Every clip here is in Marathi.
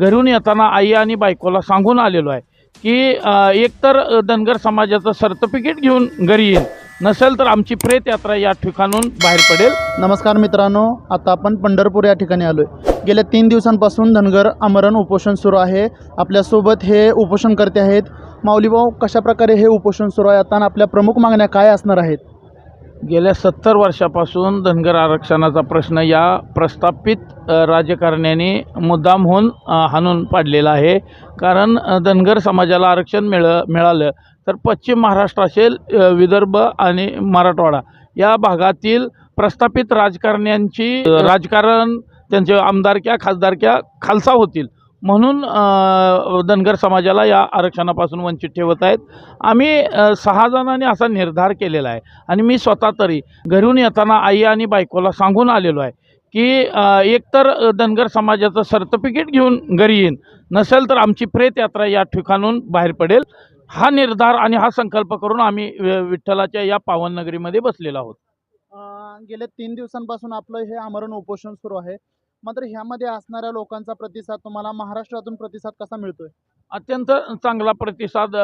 घरून येताना आई आणि बायकोला सांगून आलेलो आहे की एकतर धनगर समाजाचं सर्टिफिकेट घेऊन घरी येईल. नसेल तर आमची प्रेत यात्रा या ठिकाणून बाहेर पडेल. नमस्कार मित्रांनो आता आपण पंढरपूर या ठिकाणी आलो आहे गेल्या तीन दिवसांपासून धनगर आमरण उपोषण सुरू आहे. आपल्यासोबत हे उपोषणकर्ते आहेत. माऊलीभाऊ कशाप्रकारे हे उपोषण सुरू आहे? आता आणि आपल्या प्रमुख मागण्या काय असणार आहेत? गेल्या सत्तर वर्षापासून धनगर आरक्षणाचा प्रश्न या प्रस्थापित राजकारण्याने मुद्दामहून हाणून पाडलेला आहे. कारण धनगर समाजाला आरक्षण मिळ मिळालं तर पश्चिम महाराष्ट्र असेल विदर्भ आणि मराठवाडा या भागातील प्रस्थापित राजकारण्यांची राजकारण त्यांचे आमदारक्या खासदारक्या खालसा होतील. म्हणून धनगर समाजाला या आरक्षणापासून वंचित ठेवत आहेत. आम्ही सहा जणांनी असा निर्धार केलेला आहे आणि मी स्वतः तरी घरून येताना आई आणि बायकोला सांगून आलेलो आहे की एकतर धनगर समाजाचं सर्टिफिकेट घेऊन घरी येईन नसेल तर आमची प्रेत यात्रा या ठिकाणून बाहेर पडेल. हा निर्धार आणि हा संकल्प करून आम्ही विठ्ठलाच्या या पावननगरीमध्ये बसलेलो आहोत. गेल्या तीन दिवसांपासून आपलं हे आमरण उपोषण सुरू आहे. मात्र ह्यामध्ये असणाऱ्या लोकांचा प्रतिसाद तुम्हाला महाराष्ट्रातून प्रतिसाद कसा मिळतोय? अत्यंत चांगला प्रतिसाद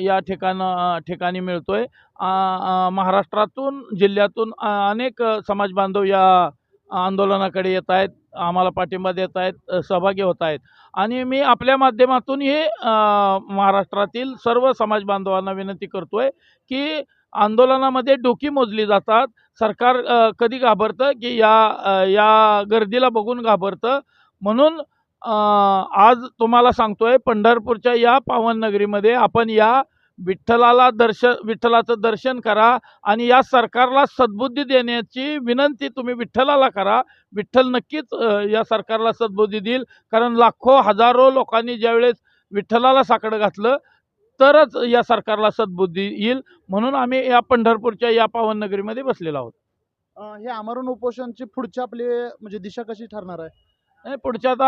या ठिकाण ठिकाणी मिळतो आहे महाराष्ट्रातून जिल्ह्यातून अनेक समाजबांधव समाज बांधव या आंदोलनाकडे येत आहेत आम्हाला पाठिंबा देत आहेत सहभागी होत आहेत. आणि मी आपल्या माध्यमातून हे महाराष्ट्रातील सर्व समाज बांधवांना विनंती करतो आहे की आंदोलनामध्ये डोकी मोजली जातात. सरकार कधी घाबरतं की या या गर्दीला बघून घाबरतं. म्हणून आज तुम्हाला सांगतोय पंढरपूरच्या या पावन नगरीमध्ये आपण या विठ्ठलाला दर्शन विठ्ठलाचं दर्शन करा आणि या सरकारला सद्बुद्धी देण्याची विनंती तुम्ही विठ्ठलाला करा. विठ्ठल नक्कीच या सरकारला सद्बुद्धी देईल. कारण लाखो हजारो लोकांनी ज्यावेळेस विठ्ठलाला साकडं घातलं तरच या सरकारला सद्बुद्धी येईल म्हणून आम्ही या पंढरपूरच्या या पावन नगरीमध्ये बसलेलो आहोत. हे आमरण उपोषणची पुढची आपली म्हणजे दिशा कशी ठरणार आहे? आणि पुढच्या आता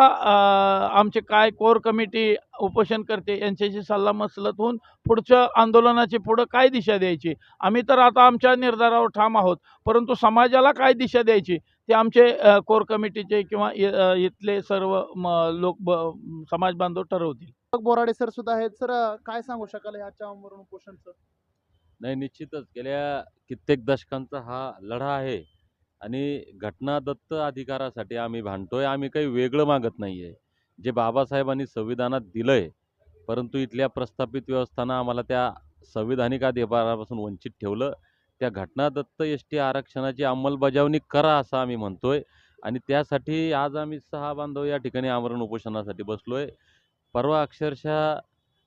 आमचे काय कोर कमिटी उपोषण करते यांच्याशी सल्ला मसलत होऊन पुढच्या आंदोलनाची पुढं काय दिशा द्यायची? आम्ही तर आता आमच्या निर्धारावर ठाम आहोत परंतु समाजाला काय दिशा द्यायची? ते आमचे कोर कमिटीचे किंवा इथले सर्व म, लोक ब समाज बांधव ठरवतील. बोराडे सर सुद्धा आहेत. सर काय सांगू शकाल ह्याच्या आमरण उपोषणचं नाही निश्चितच. गेल्या कित्येक दशकांचा हा लढा आहे आणि घटनादत्त अधिकारासाठी आम्ही भांडतोय. आम्ही काही वेगळं मागत नाही आहे जे बाबासाहेबांनी संविधानात दिलं आहे परंतु इथल्या प्रस्थापित व्यवस्थानं आम्हाला त्या संविधानिक अधिकारापासून वंचित ठेवलं. त्या घटनादत्त एस टी आरक्षणाची अंमलबजावणी करा असं आम्ही म्हणतोय. आणि त्यासाठी आज आम्ही सहा बांधव या ठिकाणी आमरण उपोषणासाठी बसलो आहे परवा अक्षरशः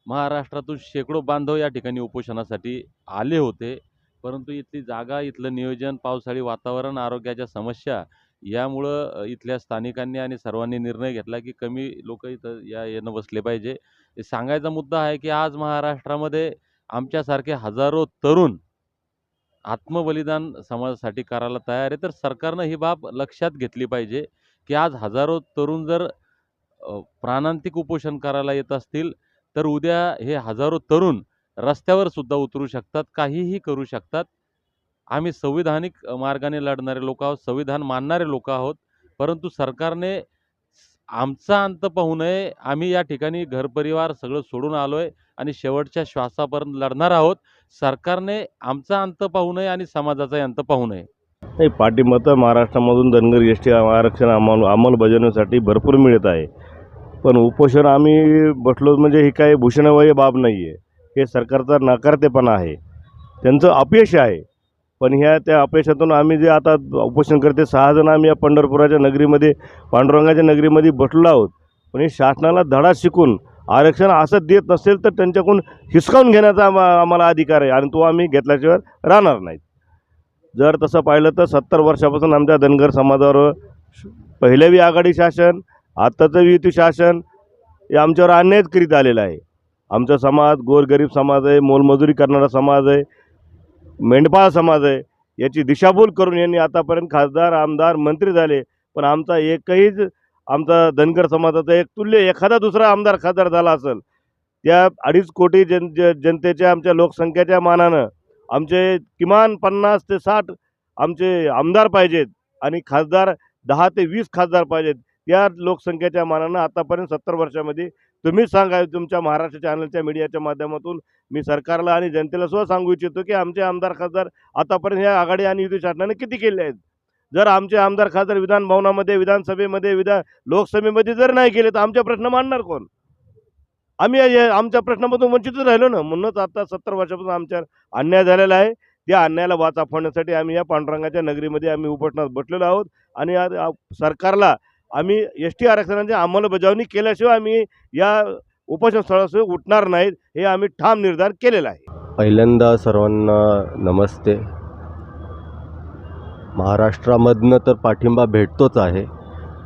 महाराष्ट्रातून शेकडो बांधव या ठिकाणी उपोषणासाठी आले होते. परंतु इथली जागा इथलं नियोजन पावसाळी वातावरण आरोग्याच्या समस्या यामुळं इथल्या स्थानिकांनी आणि सर्वांनी निर्णय घेतला की कमी लोक इथं या येणं बसले पाहिजे. सांगायचा मुद्दा आहे की आज महाराष्ट्रामध्ये आमच्यासारखे हजारो तरुण आत्मबलिदान समाजासाठी करायला तयार आहे. तर सरकारनं ही बाब लक्षात घेतली पाहिजे की आज हजारो तरुण जर प्राणांतिक उपोषण करायला येत असतील तर उद्या हे हजारो तरुण रस्त्यावर सुद्धा उतरू शकतात काहीही करू शकतात. आम्ही संविधानिक मार्गाने लढणारे लोक आहोत संविधान मानणारे लोक आहोत परंतु सरकारने आमचा अंत पाहू नये. आम्ही या ठिकाणी घरपरिवार सगळं सोडून आलो आहे आणि शेवटच्या श्वासापर्यंत लढणार आहोत. सरकारने आमचा अंत पाहू नये आणि समाजाचाही अंत पाहू नये. नाही पाठिंबा तर महाराष्ट्रामधून धनगर एस टी आरक्षण अंमल अंमलबजावणीसाठी भरपूर मिळत आहे. पण उपोषण आम्ही बसलो म्हणजे ही काही भूषणवय बाब नाही आहे हे सरकारचा नाकारतेपणा आहे. त्यांचं अपयश आहे. पण ह्या त्या अपयशातून आम्ही जे आता उपोषण करते सहाजण आम्ही या पंढरपुराच्या नगरीमध्ये पांडुरंगाच्या नगरीमध्ये बसलो आहोत. पण हे शासनाला धडा शिकून आरक्षण असं देत नसेल तर त्यांच्याकडून हिसकावून घेण्याचा आम्हाला अधिकार आहे आणि तो आम्ही घेतल्याशिवाय राहणार नाहीत. जर तसं पाहिलं तर सत्तर वर्षापासून आमच्या धनगर समाजावर पहिल्यावी आघाडी शासन आत्ताचं युती शासन हे आमच्यावर अन्यायच करीत आलेलं आहे. आमचा समाज गोरगरीब समाज आहे मोलमजुरी करणारा समाज आहे मेंढपाळ समाज आहे याची दिशाभूल करून यांनी आतापर्यंत खासदार आमदार मंत्री झाले पण आमचा एकहीच आमचा धनगर समाजाचा एक तुल्य एखादा दुसरा आमदार खासदार झाला असेल त्या अडीच कोटी जन ज- जनतेच्या आमच्या लोकसंख्येच्या मानानं आमचे किमान पन्नास ते साठ आमचे आमदार पाहिजेत आणि खासदार दहा ते वीस खासदार पाहिजेत. त्या लोकसंख्येच्या मानानं आतापर्यंत सत्तर वर्षामध्ये तुम्हीच सांगा तुमच्या महाराष्ट्र चॅनलच्या मीडियाच्या माध्यमातून मी सरकारला आणि जनतेला सुद्धा सांगू इच्छितो की आमचे आमदार खासदार आतापर्यंत ह्या आघाडी आणि युती शासनाने किती केले आहेत? जर आमचे आमदार खासदार विधान भवनामध्ये विधानसभेमध्ये विधान लोकसभेमध्ये जर नाही केले तर आमचे प्रश्न मांडणार कोण? आम्ही आमच्या प्रश्नामधून वंचितच राहिलो ना? म्हणूनच आता सत्तर वर्षापासून आमच्यावर अन्याय झालेला आहे. त्या अन्यायाला वाचा फोडण्यासाठी आम्ही या पांडुरंगाच्या नगरीमध्ये आम्ही उपटण्यास बसलेलो आहोत. आणि सरकारला आम्ही एस टी आरक्षणाची अंमलबजावणी केल्याशिवाय आम्ही या उपोषण स्थळाशिवाय उठणार नाहीत हे आम्ही ठाम निर्धार केलेला आहे. पहिल्यांदा सर्वांना नमस्ते. महाराष्ट्रामधनं तर पाठिंबा भेटतोच आहे.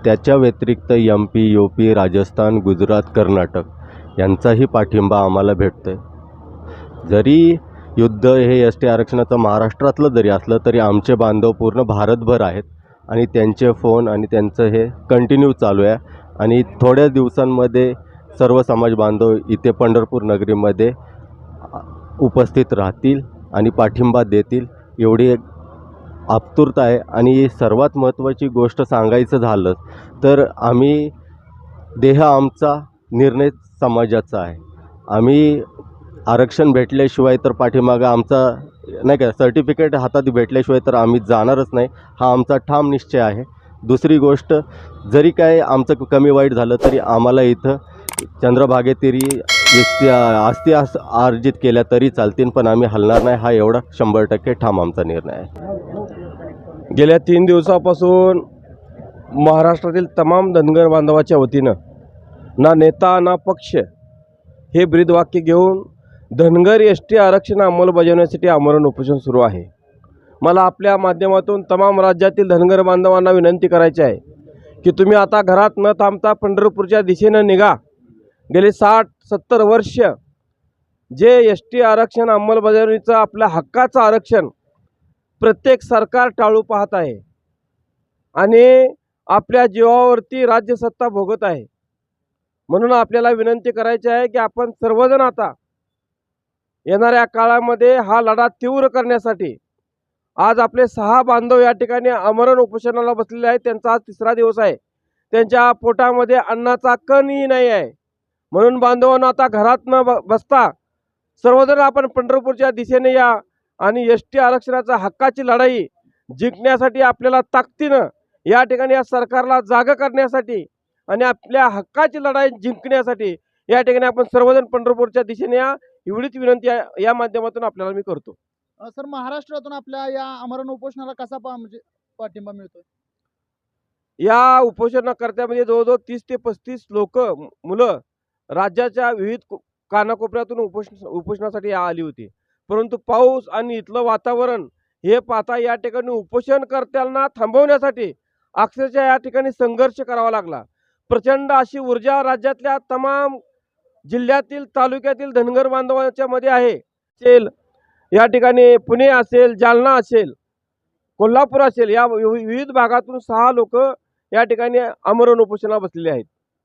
त्याच्या व्यतिरिक्त M P U P Rajasthan Gujarat Karnataka यांचाही पाठिंबा आम्हाला भेटतो आहे जरी युद्ध हे एस टी आरक्षणाचं महाराष्ट्रातलं जरी असलं तरी आमचे बांधव पूर्ण भारतभर आहेत. आणि त्यांचे फोन आणि त्यांचं हे कंटिन्यू चालू आहे. आणि थोड्या दिवसांमध्ये सर्व समाज बांधव इथे पंढरपूर नगरीमध्ये उपस्थित राहतील आणि पाठिंबा देतील. एवढी एक आपतुरता आहे. आणि सर्वात महत्त्वाची गोष्ट सांगायचं झालं तर आम्ही देह आमचा निर्णय समाजाचा आहे. आम्ही आरक्षण भेटल्याशिवाय तर पाठीमागं आमचा नाही का सर्टिफिकेट हातात भेटल्याशिवाय तर आम्ही जाणारच नाही. हा आमचा ठाम निश्चय आहे. दुसरी गोष्ट जरी काय आमचं कमी वाईट झालं तरी आम्हाला इथं चंद्रभागेतिरी युक्ती आस्ती आस अर्जित केल्या तरी चालतील पण आम्ही हलणार नाही. हा एवढा शंभर टक्के ठाम आमचा निर्णय आहे. गेल्या तीन दिवसापासून महाराष्ट्रातील तमाम धनगर बांधवाच्या वतीनं ना नेता ना पक्ष हे ब्रीदवाक्य घेऊन धनगर एस टी आरक्षण अंमलबजावण्यासाठी आमरण उपोषण सुरू आहे. मला आपल्या माध्यमातून तमाम राज्यातील धनगर बांधवांना विनंती करायची आहे की तुम्ही आता घरात न थांबता पंढरपूरच्या दिशेनं निघा. गेले साठ सत्तर वर्ष जे एस टी आरक्षण अंमलबजावणीचं आपल्या हक्काचं आरक्षण प्रत्येक सरकार टाळू पाहत आहे आणि आपल्या जीवावरती राज्यसत्ता भोगत आहे. म्हणून आपल्याला विनंती करायची आहे की आपण सर्वजण आता येणाऱ्या काळामध्ये हा लढा तीव्र करण्यासाठी आज आपले सहा बांधव या ठिकाणी अमरण उपोषणाला बसलेले आहेत. त्यांचा आज तिसरा दिवस आहे. त्यांच्या पोटामध्ये अन्नाचा कणही नाही आहे. म्हणून बांधवांना आता घरात न ब बसता सर्वजण आपण पंढरपूरच्या दिशेने या आणि एस टी आरक्षणाचा हक्काची लढाई जिंकण्यासाठी आपल्याला ताकदीनं या ठिकाणी या सरकारला जागं करण्यासाठी आणि आपल्या हक्काची लढाई जिंकण्यासाठी या ठिकाणी आपण सर्वजण पंढरपूरच्या दिशेने या एवढीच विनंती या- माध्यमातून आपल्याला मी करतो. सर महाराष्ट्रातून आपल्या या आमरण उपोषणाला कसा पा म्हणजे पाठिंबा मिळतोय? या उपोषणकर्त्यामध्ये जवळजवळ तीस ते पस्तीस लोक मुलं राज्याच्या विविध कानाकोपऱ्यातून उपोषण उपोषणासाठी आली होती. परंतु पाऊस आणि इथलं वातावरण हे पाहता या ठिकाणी उपोषणकर्त्यांना थांबवण्यासाठी अक्षरशः या ठिकाणी संघर्ष करावा लागला. प्रचंड अशी ऊर्जा राज्यातल्या तमाम जिल्ह्यातील तालुक्यातील धनगर बांधवांच्या मध्ये आहे. असेल या ठिकाणी पुणे असेल जालना असेल कोल्हापूर असेल या वि- विविध भागातून सहा लोक या ठिकाणी आमरण उपोषणाला बसलेले आहेत.